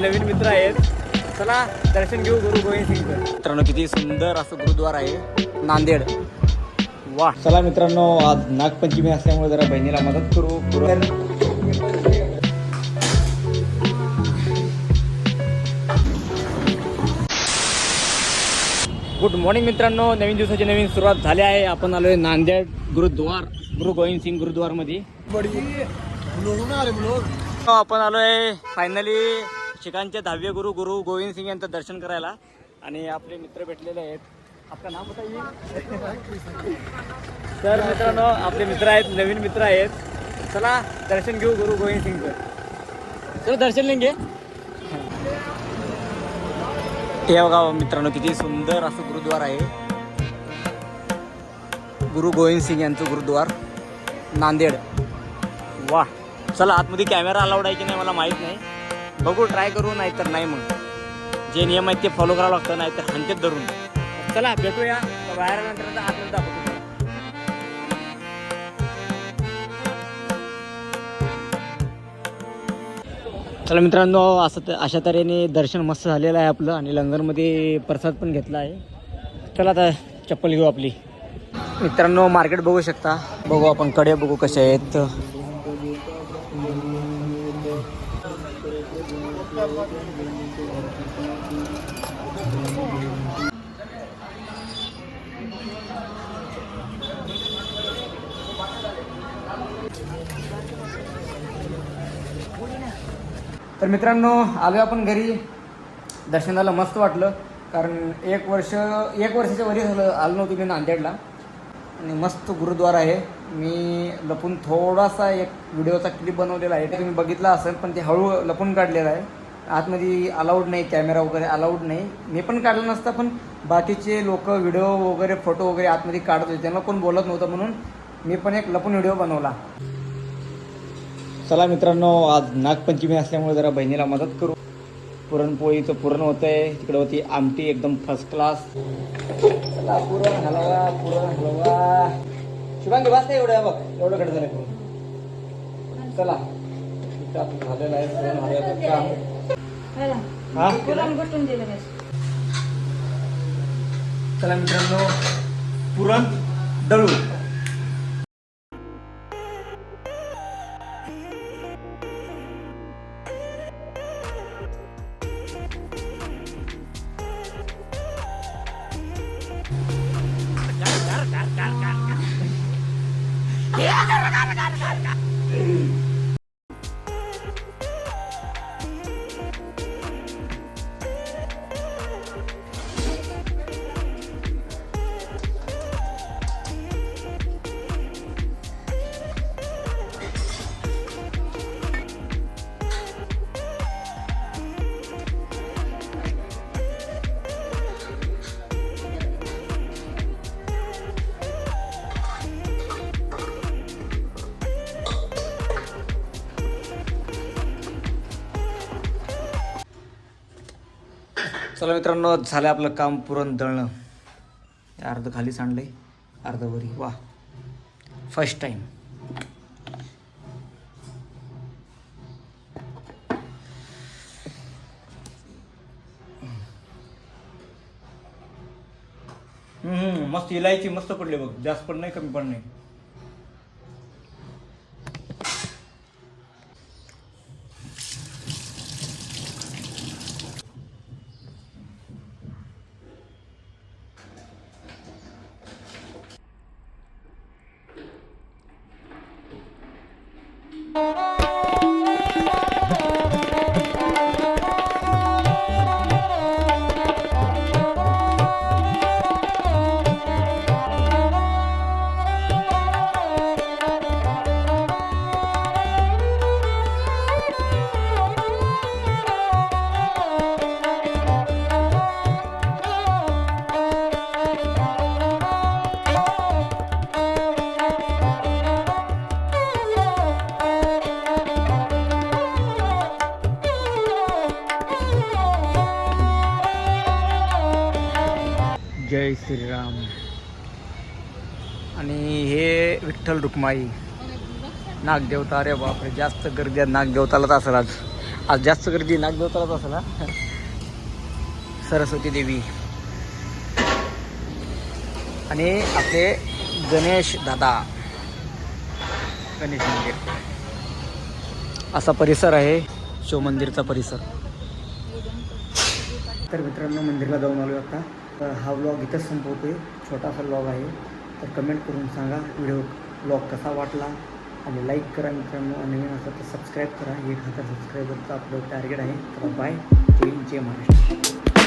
नवीन मित्र आहेत. चला दर्शन घेऊ गुरु गोविंद सिंगचं. मित्रांनो किती सुंदर असं गुरुद्वार आहे. नांदेड. वा चला मित्रांनो आज नागपंचमी असल्यामुळे जरा बहिणीला मदत करू. पुरण. गुड मॉर्निंग मित्रांनो नवीन दिवसाची नवीन सुरुवात झाली आहे. आपण आलोय नांदेड गुरुद्वार गुरु गोविंद सिंग गुरुद्वारमध्ये. आपण आलोय फायनली शिखांचे दहावे गुरु गुरु गोविंद सिंग यांचं दर्शन करायला. आणि आपले मित्र भेटलेले आहेत. आपलं नाव बताइए तर मित्रांनो आपले मित्र आहेत नवीन मित्र आहेत. चला दर्शन घेऊ गुरु गोविंद सिंगचं. चलो दर्शन लेंगे. हे बघा मित्रांनो किती सुंदर असं गुरुद्वार आहे. गुरु गोविंद सिंग यांचं गुरुद्वार नांदेड. वा चला आतमध्ये कॅमेरा अलाउड आहे की नाही मला माहीत नाही. बघू ट्राय करू नाहीतर नाही मग. जे नियम आहेत ते फॉलो करावं लागतं नाहीतर हंतेत धरून. चला भेटूया. बाहेर दाखवतो. चला मित्रांनो असं तर अशा तऱ्हेने दर्शन मस्त झालेलं आहे आपलं आणि लंगरमध्ये प्रसाद पण घेतला आहे. चला आता चप्पल घेऊ आपली. मित्रांनो मार्केट बघू शकता. बघू आपण कडे बघू कसे आहेत. तर मित्रांनो आलो आपण घरी. दर्शनाला मस्त वाटलं कारण एक वर्ष एक वर्षाच्या वरी झालं आलो नव्हतो मी नांदेडला. आणि मस्त गुरुद्वार आहे. मी लपून थोडासा एक व्हिडिओचा क्लिप बनवलेला आहे ते तुम्ही बघितला असेल पण ते हळू लपून काढलेला आहे. आतमध्ये अलाउड नाही कॅमेरा वगैरे अलाउड नाही. मी पण काढलं नसतं पण बाकीचे लोक व्हिडिओ वगैरे फोटो वगैरे आतमध्ये काढत होते. त्यांना कोण बोलत नव्हतं म्हणून मी पण एक लपून व्हिडिओ बनवला. चला मित्रांनो आज नागपंचमी असल्यामुळे जरा बहिणीला मदत करू. पुरणपोळीचं पुरण होतं आहे तिकडे होती आमटी एकदम फर्स्ट क्लास चला पुरण हलवा पुरण हलवा. शुभांगी वाचता एवढं बघ. एवढं कडे झालं चला. झालेलं आहे पुरण हलव्याचं काम चला मित्रांनो पुरण दळू चला मित्रांनो झालं आपलं काम पुरण दळणं. अर्ध खाली सांडलंय अर्ध वरी. वा. फर्स्ट टाइम मस्त इलायची मस्त पडली बघ. जास्त पण नाही कमी पण नाही. जय श्रीराम. आणि हे विठ्ठल रुक्माई. नागदेवता अरे बापरे जास्त गर्दी नागदेवतालाच असेल आज. आज जास्त गर्दी नागदेवतालाच असेल हा? सरस्वती देवी. आणि आपले गणेश दादा. गणेश मंदिर. असा परिसर आहे शिवमंदिरचा परिसर. तर मित्रांनो मंदिरला जाऊन आलो आता. तर हा व्लॉग इथंच संपवतोय. छोटासा व्लॉग आहे. तर कमेंट करून सांगा व्हिडिओ व्लॉग कसा वाटला. आणि लाईक करा मित्रांनो. नवीन असं तर सबस्क्राईब करा. एक हजार सबस्क्रायबरचं आपलं टार्गेट आहे. तर बाय जय जय महाराष्ट्र.